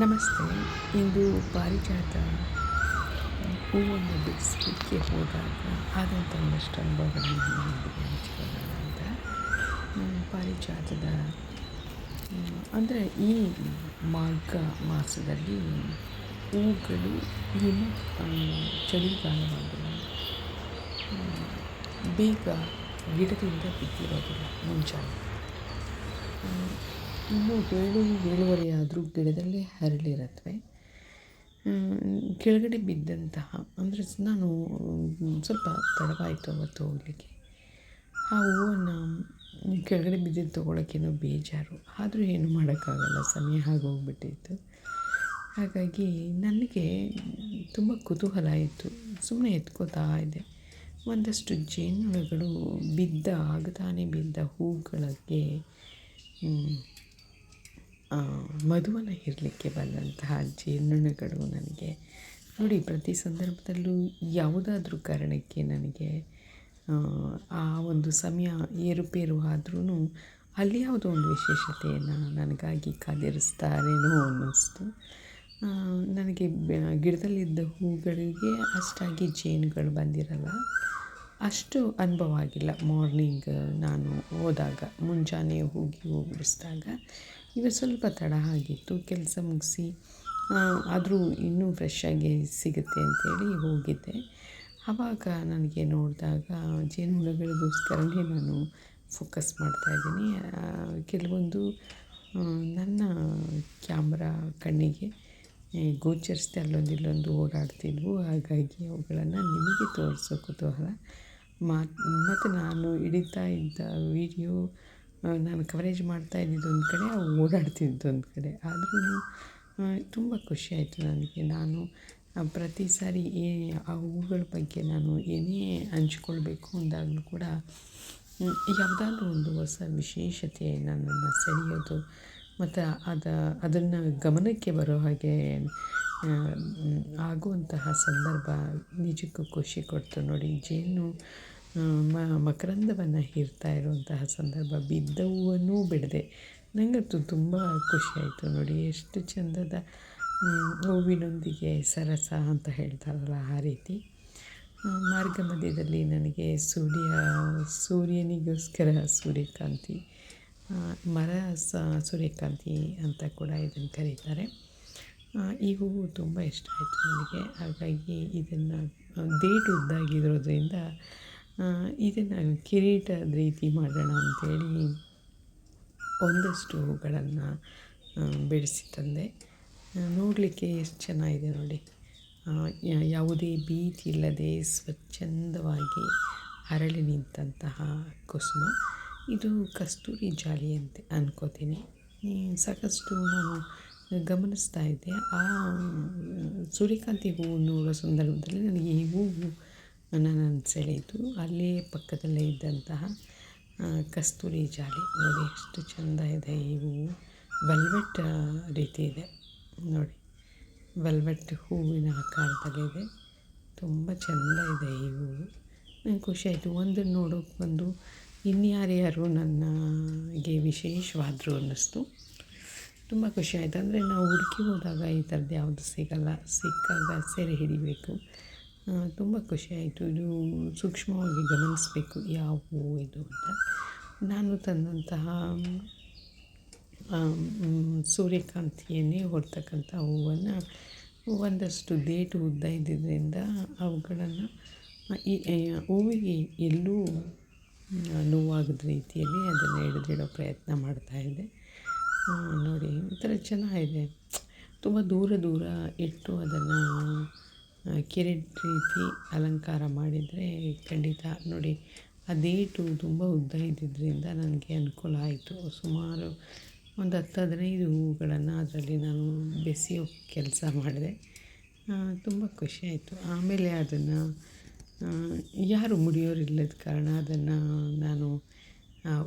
ನಮಸ್ತೆ, ಇಂದು ಪಾರಿಜಾತ ಹೂವನ್ನು ಬಿಡಿಸಲಿಕ್ಕೆ ಹೋದಾಗ ಆದಂಥ ಒಂದಷ್ಟು ಅನುಭವಗಳನ್ನು ನಿಮ್ಮೊಂದಿಗೆ ಹಂಚಿಕೊಳ್ಳೋಣ ಅಂತ. ಪಾರಿಜಾತದ ಅಂದರೆ ಈ ಮಾರ್ಗ ಮಾಸದಲ್ಲಿ ಹೂಗಳು ಇನ್ನೂ ಚಳಿಗಾಲವಾಗಿಲ್ಲ. ಚಳಿಗಾಲವಾಗಲು ಬೇಗ ಗಿಡದಿಂದ ಬಿದ್ದಿರೋದಿಲ್ಲ ಮುಂಚೆ ಇನ್ನು ಏಳು ಏಳುವರೆ ಆದರೂ ಗಿಡದಲ್ಲಿ ಹರಳಿರತ್ವೆ. ಕೆಳಗಡೆ ಬಿದ್ದಂತಹ, ಅಂದರೆ ನಾನು ಸ್ವಲ್ಪ ತಡವಾಯಿತು ಅವತ್ತು ಹೋಗಲಿಕ್ಕೆ. ಆ ಹೂವನ್ನು ಕೆಳಗಡೆ ಬಿದ್ದಿದ್ದು ತೊಗೊಳಕ್ಕೇನೋ ಬೇಜಾರು. ಆದರೂ ಏನು ಮಾಡೋಕ್ಕಾಗಲ್ಲ, ಸಮಯ ಆಗೋಗ್ಬಿಟ್ಟಿತ್ತು. ಹಾಗಾಗಿ ನನಗೆ ತುಂಬ ಕುತೂಹಲ ಇತ್ತು ಸುಮ್ಮನೆ ಎತ್ಕೋತಾ ಇದ್ದೆ. ಒಂದಷ್ಟು ಜೇನುಗಳು ಬಿದ್ದ, ಆಗತಾನೆ ಬಿದ್ದ ಹೂಗಳಿಗೆ ಮ್, ಆ, ಮಧುವನ್ನು ಹೀರಲಿಕ್ಕೆ ಬಂದಂತಹ ಜೇನುನೊಣಗಳು ನನಗೆ ನೋಡಿ ಪ್ರತಿ ಸಂದರ್ಭದಲ್ಲೂ ಯಾವುದಾದ್ರೂ ಕಾರಣಕ್ಕೆ ನನಗೆ ಆ, ಒಂದು ಸಮಯ ಏರುಪೇರು ಆದ್ರೂ ಅಲ್ಲಿ ಯಾವುದೋ ಒಂದು ವಿಶೇಷತೆಯನ್ನು ನನಗಾಗಿ ಕಾದಿರಿಸ್ತಾರೇನೋ ಅನ್ನಿಸ್ತು. ನನಗೆ ಗಿಡದಲ್ಲಿದ್ದ ಹೂಗಳಿಗೆ ಅಷ್ಟಾಗಿ ಜೇನುಗಳು ಬಂದಿರಲ್ಲ ಅಷ್ಟು ಅನುಭವ ಆಗಿಲ್ಲ. ಮಾರ್ನಿಂಗ್ ನಾನು ಹೋದಾಗ ಮುಂಜಾನೆ ಹೋಗಿ ಹೂ ಬಿಡಿಸಿದಾಗ ಈಗ ಸ್ವಲ್ಪ ತಡ ಆಗಿತ್ತು, ಕೆಲಸ ಮುಗಿಸಿ ಆದರೂ ಇನ್ನೂ ಫ್ರೆಶ್ ಆಗಿ ಸಿಗುತ್ತೆ ಅಂತೇಳಿ ಹೋಗಿದ್ದೆ. ಆವಾಗ ನನಗೆ ನೋಡಿದಾಗ ಜೇನುಹುಳುಗಳಿಗೋಸ್ಕರನೇ ನಾನು ಫೋಕಸ್ ಮಾಡ್ತಾಯಿದ್ದೀನಿ ಕೆಲವೊಂದು ನನ್ನ ಕ್ಯಾಮ್ರಾ ಕಣ್ಣಿಗೆ ಗೋಚರಿಸ್ದೆ ಅಲ್ಲೊಂದು ಇಲ್ಲೊಂದು ಓಡಾಡ್ತಿದ್ವು. ಹಾಗಾಗಿ ಅವುಗಳನ್ನು ನಿಮಗೆ ತೋರಿಸೋ ಕುತೂಹಲ. ಮತ್ತು ನಾನು ಹಿಡಿತಾ ಇದ್ದ ವಿಡಿಯೋ ನಾನು ಕವರೇಜ್ ಮಾಡ್ತಾ ಇದ್ದಿದ್ದು ಒಂದು ಕಡೆ ಅವು ಓಡಾಡ್ತಿದ್ದು ಒಂದು ಕಡೆ. ಆದ್ರೂ ತುಂಬ ಖುಷಿಯಾಯಿತು ನನಗೆ. ನಾನು ಪ್ರತಿ ಸಾರಿ ಏ ಆ ಹೂಗಳ ಬಗ್ಗೆ ನಾನು ಏನೇ ಹಂಚ್ಕೊಳ್ಬೇಕು ಅಂದಾಗಲೂ ಕೂಡ ಯಾವುದಾದ್ರೂ ಒಂದು ಹೊಸ ವಿಶೇಷತೆ ನನ್ನನ್ನು ಸೆಳೆಯೋದು, ಮತ್ತು ಅದು, ಅದನ್ನು ಗಮನಕ್ಕೆ ಬರೋ ಹಾಗೆ ಆಗುವಂತಹ ಸಂದರ್ಭ ನಿಜಕ್ಕೂ ಖುಷಿ ಕೊಡ್ತು ನೋಡಿ. ಜೇನು ಮಕರಂದವನ್ನು ಹೀರ್ತಾ ಇರುವಂತಹ ಸಂದರ್ಭ ಬಿದ್ದ ಹೂವನ್ನೂ ಬಿಡದೆ. ನನಗಂತೂ ತುಂಬ ಖುಷಿಯಾಯಿತು ನೋಡಿ ಎಷ್ಟು ಚಂದದ ಮ್, ಹೂವಿನೊಂದಿಗೆ ಸರಸ ಅಂತ ಹೇಳ್ತಾರಲ್ಲ ಆ ರೀತಿ. ಮಾರ್ಗ ಮಧ್ಯದಲ್ಲಿ ನನಗೆ ಸೂರ್ಯ ಸೂರ್ಯನಿಗೋಸ್ಕರ ಸೂರ್ಯಕಾಂತಿ ಮರ ಸ ಸೂರ್ಯಕಾಂತಿ ಅಂತ ಕೂಡ ಇದನ್ನು ಕರೀತಾರೆ. ಈ ಹೂವು ತುಂಬ ಇಷ್ಟ ಆಯಿತು ನನಗೆ. ಹಾಗಾಗಿ ಇದನ್ನು ದೇಟು ಉದ್ದಾಗಿರೋದ್ರಿಂದ ಇದನ್ನು ಕಿರೀಟದ ರೀತಿ ಮಾಡೋಣ ಅಂತೇಳಿ ಒಂದಷ್ಟು ಹೂಗಳನ್ನು ಬಿಡಿಸಿ ತಂದೆ. ನೋಡಲಿಕ್ಕೆ ಎಷ್ಟು ಚೆನ್ನಾಗಿದೆ ನೋಡಿ. ಯಾವುದೇ ಭೀತಿ ಇಲ್ಲದೆ ಸ್ವಚ್ಛಂದವಾಗಿ ಅರಳಿ ನಿಂತಹ ಕುಸುಮ. ಇದು ಕಸ್ತೂರಿ ಜಾಲಿ ಅಂತ ಅನ್ಕೋತೀನಿ. ಸಾಕಷ್ಟು ನಾನು ಗಮನಿಸ್ತಾ ಇದ್ದೆ. ಆ, ಸೂರ್ಯಕಾಂತಿ ಹೂವು ನೋಡೋ ಸಂದರ್ಭದಲ್ಲಿ ನನಗೆ ಈ ಹೂವು ನನ್ನನ್ನು ಸೆಳೆಯಿತು ಅಲ್ಲೇ ಪಕ್ಕದಲ್ಲೇ ಇದ್ದಂತಹ ಕಸ್ತೂರಿ ಜಾಲಿ. ನೋಡಿ, ಎಷ್ಟು ಚೆಂದ ಇದೆ. ಈ ಹೂವು ವೆಲ್ವೆಟ್ ರೀತಿ ಇದೆ. ನೋಡಿ, ವೆಲ್ವೆಟ್ ಹೂವಿನ ಆಕಾರದಲ್ಲಿದೆ ತುಂಬ ಚೆಂದ ಇದೆ ಈ ಹೂವು ನಂಗೆ ಖುಷಿಯಾಯಿತು ಒಂದು ನೋಡೋಕೆ ಬಂದು ಇನ್ಯಾರ್ಯಾರು ನನಗೆ ವಿಶೇಷವಾದರು ಅನ್ನಿಸ್ತು. ತುಂಬ ಖುಷಿಯಾಯಿತು ಅಂದರೆ ನಾವು ಹುಡುಕಿ ಹೋದಾಗ ಈ ಥರದ್ದು ಯಾವುದು ಸಿಗಲ್ಲ. ಸಿಕ್ಕಾಗ ಸೆರೆ ಹಿಡಿಬೇಕು. ತುಂಬ ಖುಷಿಯಾಯಿತು ಇದು ಸೂಕ್ಷ್ಮವಾಗಿ ಗಮನಿಸಬೇಕು ಯಾವ ಇದು ಅಂತ. ನಾನು ತಂದಂತಹ ಸೂರ್ಯಕಾಂತಿಯನ್ನೇ ಹೊರತಕ್ಕಂಥ ಹೂವನ್ನು ಒಂದಷ್ಟು ದೇಟು ಉದ್ದ ಇದ್ದಿದ್ದರಿಂದ ಅವುಗಳನ್ನು, ಈ ಹೂವಿಗೆ ಎಲ್ಲೂ ನೋವಾಗದ ರೀತಿಯಲ್ಲಿ ಅದನ್ನು ಹಿಡಿದಿಡೋ ಪ್ರಯತ್ನ ಮಾಡ್ತಾಯಿದ್ದೆ ನೋಡಿ ಒಂಥರ ಚೆನ್ನಾಗಿದೆ. ತುಂಬ ದೂರ ದೂರ ಇಟ್ಟು ಅದನ್ನು ಕಿರೀಟ್ ರೀತಿ ಅಲಂಕಾರ ಮಾಡಿದರೆ ಖಂಡಿತ ನೋಡಿ ಅದೇಟು ದೇಟು ತುಂಬ ಉದ್ದ ಇದ್ದಿದ್ದರಿಂದ ನನಗೆ ಅನುಕೂಲ ಆಯಿತು. ಸುಮಾರು ಒಂದು ಹತ್ತು ಹದಿನೈದು ಹೂವುಗಳನ್ನು ಅದರಲ್ಲಿ ನಾನು ಬೆಸೆಯೋ ಕೆಲಸ ಮಾಡಿದೆ. ತುಂಬ ಖುಷಿಯಾಯಿತು ಆಮೇಲೆ ಅದನ್ನು ಯಾರು ಮುಡಿಯೋರಿಲ್ಲದ ಕಾರಣ ಅದನ್ನು ನಾನು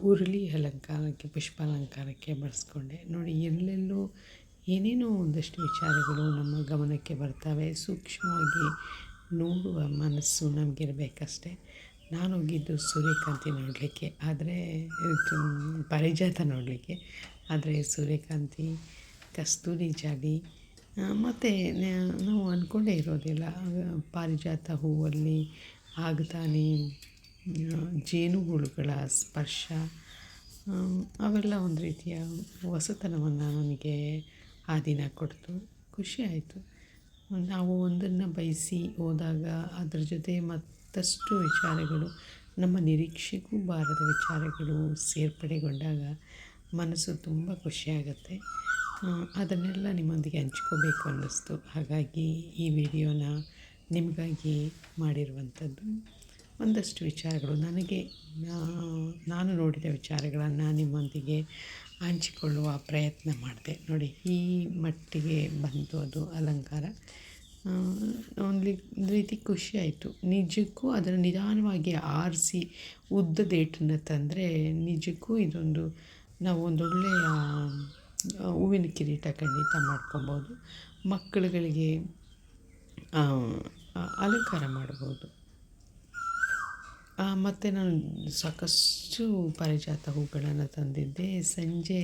ಉರುಳಿ ಅಲಂಕಾರಕ್ಕೆ, ಪುಷ್ಪಾಲಂಕಾರಕ್ಕೆ ಬಳಸ್ಕೊಂಡೆ. ನೋಡಿ ಎಲ್ಲೆಲ್ಲೋ ಏನೇನೋ ಒಂದಷ್ಟು ವಿಚಾರಗಳು ನಮ್ಮ ಗಮನಕ್ಕೆ ಬರ್ತವೆ. ಸೂಕ್ಷ್ಮವಾಗಿ ನೋಡುವ ಮನಸ್ಸು ನಮಗಿರಬೇಕಷ್ಟೆ. ನಾನು ಹೋಗಿದ್ದು ಸೂರ್ಯಕಾಂತಿ ನೋಡಲಿಕ್ಕೆ. ಆದರೆ ಪರಿಜಾತ ನೋಡಲಿಕ್ಕೆ. ಆದರೆ ಸೂರ್ಯಕಾಂತಿ ಕಸ್ತೂರಿ ಜಾಡಿ ಮತ್ತು ನಾವು ಅಂದ್ಕೊಂಡೇ ಇರೋದಿಲ್ಲ. ಪಾರಿಜಾತ ಹೂವಲ್ಲಿ ಆಗ್ತಾನೆ ಜೇನುಹುಳುಗಳ ಸ್ಪರ್ಶ ಅವೆಲ್ಲ ಒಂದು ರೀತಿಯ ಹೊಸತನವನ್ನು ನನಗೆ ಆ ದಿನ ಕೊಡ್ತು. ಖುಷಿ ಆಯಿತು. ನಾವು ಒಂದನ್ನು ಬಯಸಿ ಹೋದಾಗ ಅದ್ರ ಜೊತೆ ಮತ್ತಷ್ಟು ವಿಚಾರಗಳು, ನಮ್ಮ ನಿರೀಕ್ಷೆಗೂ ಬಾರದ ವಿಚಾರಗಳು ಸೇರ್ಪಡೆಗೊಂಡಾಗ ಮನಸ್ಸು ತುಂಬ ಖುಷಿಯಾಗತ್ತೆ ಅದನ್ನೆಲ್ಲ ನಿಮ್ಮೊಂದಿಗೆ ಹಂಚ್ಕೋಬೇಕು ಅನ್ನಿಸ್ತು. ಹಾಗಾಗಿ ಈ ವಿಡಿಯೋನ ನಿಮಗಾಗಿ ಮಾಡಿರುವಂಥದ್ದು ಒಂದಷ್ಟು ವಿಚಾರಗಳು. ನನಗೆ ನಾನು ನೋಡಿದ ವಿಚಾರಗಳನ್ನು ನಿಮ್ಮೊಂದಿಗೆ ಹಂಚಿಕೊಳ್ಳುವ ಪ್ರಯತ್ನ ಮಾಡಿದೆ. ನೋಡಿ, ಈ ಮಟ್ಟಿಗೆ ಬಂತು ಅದು ಅಲಂಕಾರ. ಒಂದು ರೀತಿ ಖುಷಿ ಆಯಿತು. ನಿಜಕ್ಕೂ ಅದನ್ನು ನಿಧಾನವಾಗಿ ಆರಿಸಿ ಉದ್ದದೇಟನ್ನು ತಂದರೆ ನಿಜಕ್ಕೂ ಇದೊಂದು, ನಾವು ಒಂದೊಳ್ಳೆಯ ಹೂವಿನ ಕಿರೀಟ ಖಂಡಿತ ಮಾಡ್ಕೊಬೋದು. ಮಕ್ಕಳುಗಳಿಗೆ ಅಲಂಕಾರ ಮಾಡ್ಬೋದು. ಮತ್ತು ನಾನು ಸಾಕಷ್ಟು ಪಾರಿಜಾತ ಹೂಗಳನ್ನು ತಂದಿದ್ದೆ. ಸಂಜೆ,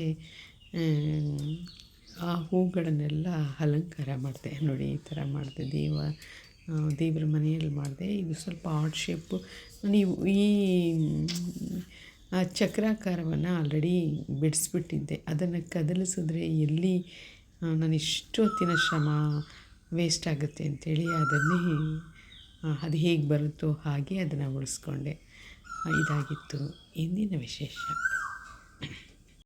ಆ ಹೂಗಳನ್ನೆಲ್ಲ ಅಲಂಕಾರ ಮಾಡಿದೆ. ನೋಡಿ, ಈ ಥರ ಮಾಡಿದೆ. ದೇವ ದೇವರ ಮನೆಯಲ್ಲಿ ಮಾಡಿದೆ. ಇದು ಸ್ವಲ್ಪ ಆರ್ಟ್ ಶೇಪು ನೀವು ಈ ಚಕ್ರಾಕಾರವನ್ನು ಆಲ್ರೆಡಿ ಬಿಡಿಸ್ಬಿಟ್ಟಿದ್ದೆ. ಅದನ್ನು ಕದಲಿಸಿದ್ರೆ ಎಲ್ಲಿ ನಾನು ಇಷ್ಟೊತ್ತಿನ ಶ್ರಮ ವೇಸ್ಟ್ ಆಗುತ್ತೆ ಅಂಥೇಳಿ ಅದನ್ನೇ ಅದು ಹೇಗೆ ಬರುತ್ತೋ ಹಾಗೆ ಅದನ್ನು ಉಳಿಸ್ಕೊಂಡೆ. ಇದಾಗಿತ್ತು ಇಂದಿನ ವಿಶೇಷ.